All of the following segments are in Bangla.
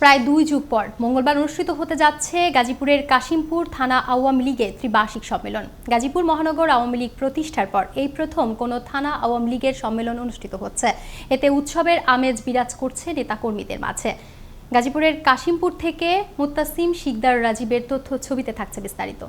প্রায় দুই যুগ পর মঙ্গলবার অনুষ্ঠিত হতে যাচ্ছে গাজীপুরের কাশিমপুর থানা আওয়ামী লীগের ত্রিবার্ষিক সম্মেলন। গাজীপুর মহানগর আওয়ামী লীগ প্রতিষ্ঠার পর এই প্রথম কোনো থানা আওয়ামী লীগের সম্মেলন অনুষ্ঠিত হচ্ছে। এতে উৎসবের আমেজ বিরাজ করছে নেতাকর্মীদের মাঝে। গাজীপুরের কাশিমপুর থেকে মুত্তাসিম শিকদার রাজীবের তথ্য ছবিতে থাকছে বিস্তারিত।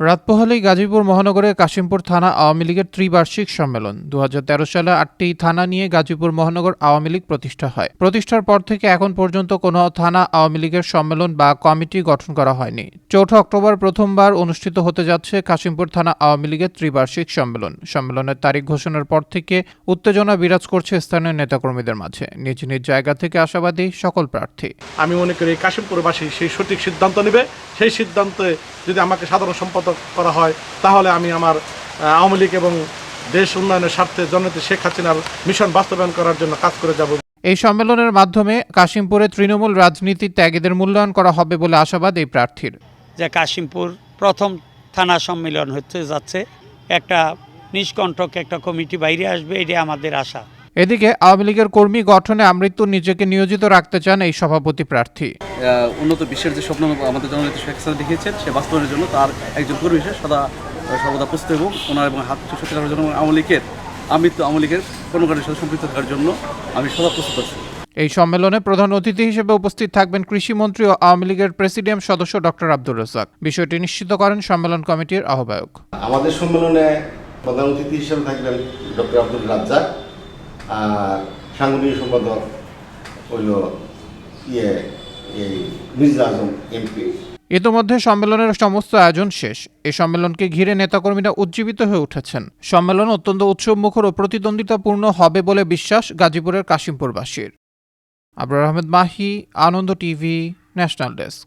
রাত পোহালেই গাজীপুর মহানগরের কাশিমপুর থানা আওয়ামী লীগের ত্রিবার্ষিক সম্মেলন। দুহাজার তেরো সালে আটটি থানা নিয়ে গাজীপুর মহানগর আওয়ামী লীগ প্রতিষ্ঠা হয়। প্রতিষ্ঠার পর থেকে এখন পর্যন্ত কোনো থানা আওয়ামী লীগের সম্মেলন বা কমিটি গঠন করা হয়নি। চৌঠা অক্টোবর প্রথমবার অনুষ্ঠিত হতে যাচ্ছে কাশিমপুর থানা আওয়ামী লীগের ত্রিবার্ষিক সম্মেলন। সম্মেলনের তারিখ ঘোষণার পর থেকে উত্তেজনা বিরাজ করছে স্থানীয় নেতাকর্মীদের মাঝে। নিজ নিজ জায়গা থেকে আশাবাদী সকল প্রার্থী। আমি মনে করি কাশিমপুরবাসী সেই সঠিক সিদ্ধান্ত নেবে। সেই সিদ্ধান্তে যদি আমাকে সাধারণ সম্পাদক করা হয় তাহলে আমি আমার আওয়ামী লীগ এবং দেশ উন্নয়নের স্বার্থে জননেত্রী শেখ হাসিনার মিশন বাস্তবায়ন করার জন্য কাজ করে যাব। এই সম্মেলনের মাধ্যমে কাশিমপুরে তৃণমূল রাজনীতি ত্যাগীদের মূল্যায়ন করা হবে বলে আশাবাদ এই প্রার্থীর। যে কাশিমপুর প্রথম থানা সম্মেলন হতে যাচ্ছে। একটা নিষ্কণ্ঠক একটা কমিটি বাইরে আসবে এটাই আমাদের আশা। এদিকে আওয়ামী লীগের কর্মী গঠনে আমৃত্যু নিজেকে নিয়োজিত রাখতে চান এই সভাপতি প্রার্থী। আহ, উন্নত বিশ্বের যে স্বপ্ন আমাদের জননেত্রী শেখ হাসিনা দেখিয়েছেন সে বাস্তবায়নের জন্য তার একজন কর্মী হিসেবে সদা সর্বদা প্রস্তুত এবং ওনার এবং হাত সত্যি করার জন্য আওয়ামী লীগের আমি আওয়ামী লীগের কর্মকাণ্ডের সাথে সম্পৃক্ত থাকার জন্য আমি সদা প্রস্তুত আছি। এই সম্মেলনে প্রধান অতিথি হিসেবে উপস্থিত থাকবেন কৃষিমন্ত্রী ও আওয়ামী লীগের প্রেসিডিয়াম সদস্য ডক্টর আব্দুর রাজ্জাক। বিষয়টি নিশ্চিত করেন সম্মেলন কমিটির আহ্বায়ক। আমাদের সম্মেলনে প্রধান অতিথি হিসেবে থাকবেন ডক্টর আব্দুল রাজ্জাক। আর সাংগঠনিক সম্পাদক হইল ইয়ে এই মির্জা আজম এমপি। ইতোমধ্যে সম্মেলনের সমস্ত আয়োজন শেষ। এই সম্মেলনকে ঘিরে নেতাকর্মীরা উজ্জীবিত হয়ে উঠেছেন। সম্মেলন অত্যন্ত উৎসবমুখর ও প্রতিদ্বন্দ্বিতাপূর্ণ হবে বলে বিশ্বাস গাজীপুরের কাশিমপুরবাসীর। Abrar Ahmed Mahi, Ananda TV, national desk.